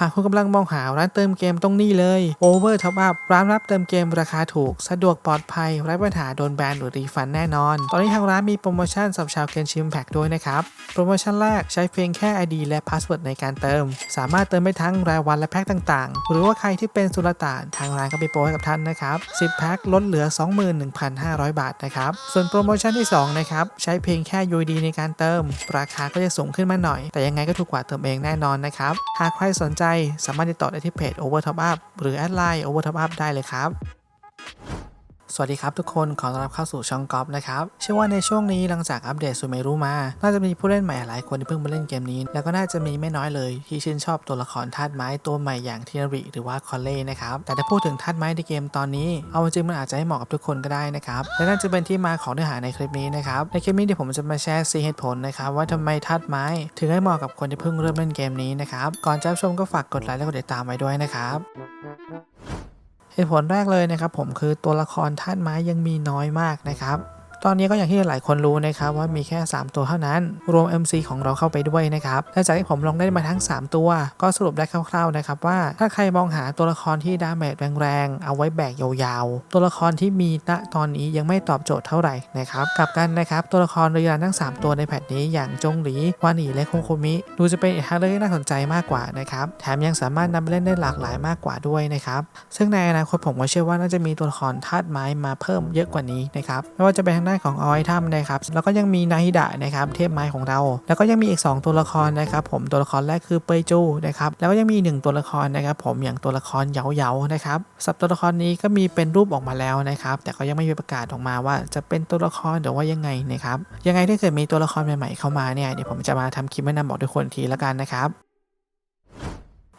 หากคุณกำลังมองหาร้านเติมเกมต้องนี่เลย Over Top Up ร้านรับเติมเกมราคาถูก สะดวกปลอดภัยไร้ปัญหาโดนแบนหรือรีฟันแน่นอน ตอนนี้ทางร้านมีโปรโมชั่นสำหรับชาวเกนชิมแพ็กด้วยนะครับ โปรโมชั่นแรกใช้เพียงแค่ ID และพาสเวิร์ดในการเติม สามารถเติมได้ทั้งรายวันและแพ็คต่างๆ หรือว่าใครที่เป็นสุลต่านทางร้านก็มีโปรให้กับท่านนะครับ10แพ็คลดเหลือ 21,500 บาทนะครับส่วนโปรโมชั่นที่ 2 นะครับ ใช้เพียงแค่ UID ในการเติม ราคาก็จะสูงขึ้นมาหน่อย แต่ยังไงก็ถูกกว่าเติมเองแน่นอนนะครับหากใครสนใจสามารถติดต่อได้ที่เพจ Over Top Up หรือแอดไลน์ Over Top Up ได้เลยครับ สวัสดีครับทุกคนขอต้อนรับเข้าสู่ช่องกอล์ฟนะครับเชื่อว่าในช่วงนี้หลังจากอัปเดตซูเมรุมา น่าจะมีผู้เล่นใหม่หลายคนที่เพิ่งมาเล่นเกมนี้ แล้วก็น่าจะมีไม่น้อยเลย ที่ชื่นชอบตัวละครธาตุไม้ตัวใหม่อย่างทีนาริหรือว่าคอลเล่นะครับแต่ถ้าพูดถึงธาตุไม้ในเกมตอนนี้ เอาจริงมันอาจจะให้เหมาะกับทุกคนก็ได้นะครับและนั่นจะเป็นที่มาของเนื้อหาในคลิปนี้นะครับในคลิปนี้เดี๋ยวผมจะมาแชร์สีเหตุผลนะครับว่าทำไมธาตุไม้ ถึงให้เหมาะกับคนที่เพิ่งเริ่มเล่นเกมนี้นะครับก่อนจะชมก็ฝากกดไลค์และกดติดตามไว้ด้วยนะครับ เหตุผลแรกเลยนะครับผมคือตัวละครธาตุไม้ยังมีน้อยมากนะครับ ตอนนี้ก็อย่างที่หลายคนรู้นะครับว่ามีแค่ 3 ตัวเท่านั้น รวม MC ของเราเข้าไปด้วยนะครับและจากที่ผมลองได้มาทั้ง 3 ตัว ก็สรุปได้คร่าวๆนะครับว่าถ้าใครมองหาตัวละครที่ดาเมจแรงๆเอาไว้แบกยาวๆ ตัวละครที่มีณตอนนี้ยังไม่ตอบโจทย์เท่าไหร่นะครับกลับกันนะครับตัวละครเรือทั้ง 3 ตัวในแพทนี้อย่างจงหลีวานีและโคโคมิดูจะเป็นอีกทางเลือกที่น่าสนใจมากกว่านะครับแถมยังสามารถนำไปเล่นได้หลากหลายมากกว่าด้วยนะครับซึ่งในอนาคตผมก็เชื่อว่าน่าจะมีตัวละครธาตุไม้มาเพิ่มเยอะกว่านี้นะครับไม่ว่าจะเป็นทางด้านของออยทัมนะครับแล้วก็ยังมีนาฮิดะนะครับเทพไม้ของเรา แล้วก็ยังมีอีก 2 ตัวละครนะครับผมตัวละครแรกคือเปยจูนะครับแล้วก็ยังมีหนึ่งตัวละครนะครับผมอย่างตัวละครเหยาเหยานะครับสับตัวละครนี้ก็มีเป็นรูปออกมาแล้วนะครับแต่ก็ยังไม่มีประกาศออกมาว่าจะเป็นตัวละครหรือว่ายังไงนะครับยังไงถ้าเกิดมีตัวละครใหม่ๆเข้ามาเนี่ยเดี๋ยวผมจะมาทำคลิปแนะนำบอกทุกคนทีละกันนะครับ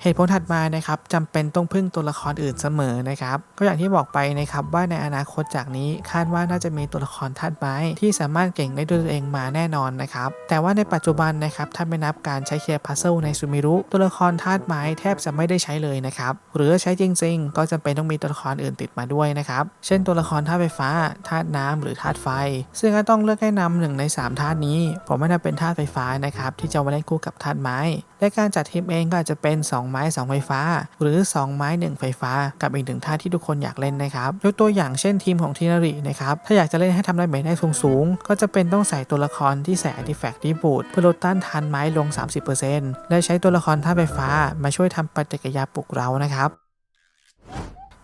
เหตุผลถัดมานะครับจำเป็นต้องพึ่งตัวละครอื่นเสมอนะครับ ก็อย่างที่บอกไปนะครับว่าในอนาคตจากนี้คาดว่าน่าจะมีตัวละครธาตุไม้ที่สามารถเก่งได้ด้วยตัวเองมาแน่นอนนะครับแต่ว่าในปัจจุบันนะครับถ้าไม่นับการใช้เคลียร์พัซเซิลในซูมิรุตัวละครธาตุไม้แทบจะไม่ได้ใช้เลยนะครับหรือใช้จริง ๆ ก็จำเป็นต้องมีตัวละครอื่นติดมาด้วยนะครับเช่นตัวละครธาตุไฟฟ้าธาตุน้ำหรือธาตุไฟ ซึ่งก็ต้องเลือกให้นำหนึ่งในสามธาตุนี้ผมไม่น่าเป็นธาตุไฟฟ้านะครับที่จะมาเล่นคู่กับธาตุไม้ และการจัดทีมเองก็อาจจะเป็น 2ไม้ 2 ไฟฟ้า หรือ 2 ไม้ 1 ไฟฟ้า กับอีกหนึ่งท่าที่ทุกคนอยากเล่นนะครับยกตัวอย่างเช่นทีมของทีนารินะครับถ้าอยากจะเล่นให้ทำได้เมจได้สูงสูงก็จะเป็นต้องใส่ตัวละครที่ใส่อาร์ติแฟกต์ที่บูดเพื่อลดต้านทานไม้ลง 30%และใช้ตัวละครท่าไฟฟ้ามาช่วยทำปฏิกิริยาปลุกเรานะครับ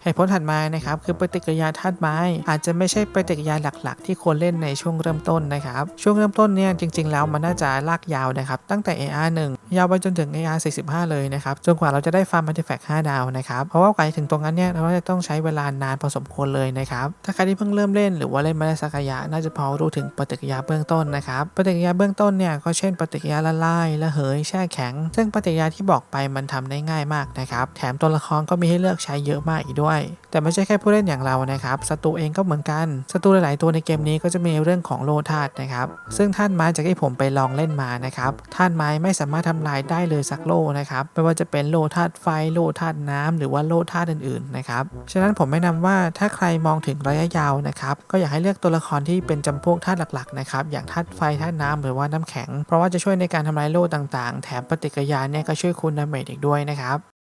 เหตุผลถัดมานะครับคือปฏิกิริยาธาตุไม้ อาจจะไม่ใช่ปฏิกิริยาหลักๆ ที่ควรเล่นในช่วงเริ่มต้นนะครับช่วงเริ่มต้นเนี่ยจริง ๆ แล้วมันน่าจะลากยาวนะครับตั้งแต่ AR 1ยาวไปจนถึง AR 45เลยนะครับจนกว่าเราจะได้ฟาร์ม Artifact 5ดาวนะครับเพราะว่ากว่าจะถึงตรงนั้นเนี่ยเราจะต้องใช้เวลานานพอสมควรเลยนะครับถ้าใครที่เพิ่งเริ่มเล่นหรือว่าเล่นมาได้สักระยะน่าจะพอรู้ถึงปฏิกิริยาเบื้องต้นนะครับปฏิกิริยาเบื้องต้นเนี่ยก็เช่นปฏิกิริยาละลายระเหยแช่แข็ง ซึ่งปฏิกิริยาที่บอกไปมันทำได้ง่ายมากนะครับแถมตัวละครก็มีให้เลือกใช้เยอะมากอีกด้วยแต่ไม่ใช่แค่ผู้เล่นอย่างเรานะครับศัตรูเองก็เหมือนกันศัตรูหลาย ๆ ตัวในเกมนี้ก็จะมีเรื่องของโลธาตุนะครับ ซึ่งท่านไม้จากที่ผมไปลองเล่นมานะครับท่านไม้ไม่สามารถทำลายได้เลยสักโลนะครับไม่ว่าจะเป็นโลธาตุไฟโลธาตุน้ำหรือว่าโลธาตุอื่น ๆ นะครับฉะนั้นผมแนะนำว่าถ้าใครมองถึงระยะยาวนะครับก็อยากให้เลือกตัวละครที่เป็นจำพวกธาตุหลัก ๆ นะครับอย่างธาตุไฟธาตุน้ำหรือว่าน้ำแข็ง เพราะว่าจะช่วยในการทำลายโลต่าง ๆ แถมปฏิกิริยาเนี่ยก็ช่วยคูณดาเมจอีกด้วยนะครับ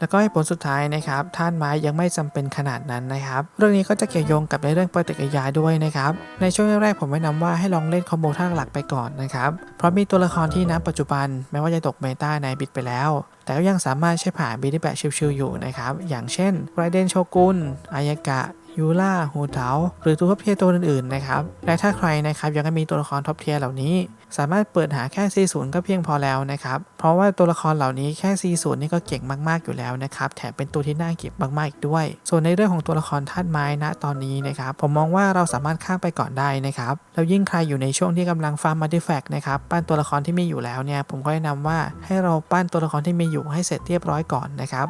แล้วก็ให้ผลสุดท้ายนะครับท่านไม้ยังไม่จำเป็นขนาดนั้นนะครับ เรื่องนี้ก็จะเกี่ยวโยงกับในเรื่องปฏิกิริยาด้วยนะครับ ในช่วงแรกๆผมแนะนำว่าให้ลองเล่นคอมโบท่าหลักไปก่อนนะครับ เพราะมีตัวละครที่ณปัจจุบันแม้ว่าจะตกเมตาในบิดไปแล้ว แต่ก็ยังสามารถใช้ผ่านบีได้แบบชิวๆอยู่นะครับ อย่างเช่นไรเดนโชกุนอายากะ ยูล่าฮูเทาหรือตัวท็อปเทียตัวอื่นๆนะครับและถ้าใครนะครับยังไม่มีตัวละครท็อปเทียเหล่านี้ สามารถเปิดหาแค่ C0 ก็เพียงพอแล้วนะครับเพราะว่าตัวละครเหล่านี้แค่ C0 นี่ก็เก่งมากๆอยู่แล้วนะครับแถมเป็นตัวที่น่าเก็บมากๆอีกด้วย ส่วนในเรื่องของตัวละครธาตุไม้ณตอนนี้นะครับผมมองว่าเราสามารถข้ามไปก่อนได้นะครับแล้วยิ่งใครอยู่ในช่วงที่กำลังฟาร์มมาร์ติแฟกนะครับปั้นตัวละครที่มีอยู่แล้วเนี่ยผมก็แนะนำว่าให้เราปั้นตัวละครที่มีอยู่ให้เสร็จเรียบร้อยก่อนนะครับ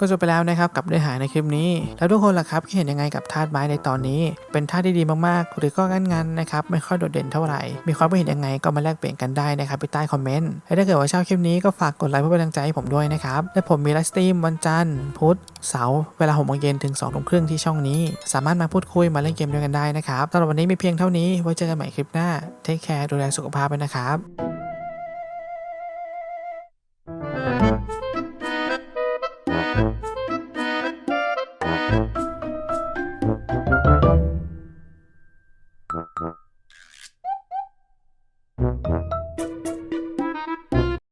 ก็จบไปแล้วนะครับกับเนื้อหาในคลิปนี้ แล้วทุกคนล่ะครับคิดเห็นยังไงกับธาตุไม้ในตอนนี้ เป็นธาตุที่ดีมากๆ หรือก็งั้นๆนะครับไม่ค่อยโดดเด่นเท่าไหร่ มีความคิดเห็นยังไงก็มาแลกเปลี่ยนกันได้นะครับที่ใต้คอมเมนต์และถ้าเกิดว่าชอบคลิปนี้ก็ฝากกดไลค์เพื่อเป็นกำลังใจให้ผมด้วยนะครับและผมมีไลฟ์สตรีมวันจันทร์พุธเสาร์เวลาหกโมงเย็นถึง2องทุ่มครึ่งที่ช่องนี้ สามารถมาพูดคุยมาเล่นเกมด้วยกันได้นะครับสำหรับวันนี้มีเพียงเท่านี้ไว้เจอกันใหม่คลิปหน้าเทคแคร์ดูแลสุขภาพไปนะครับ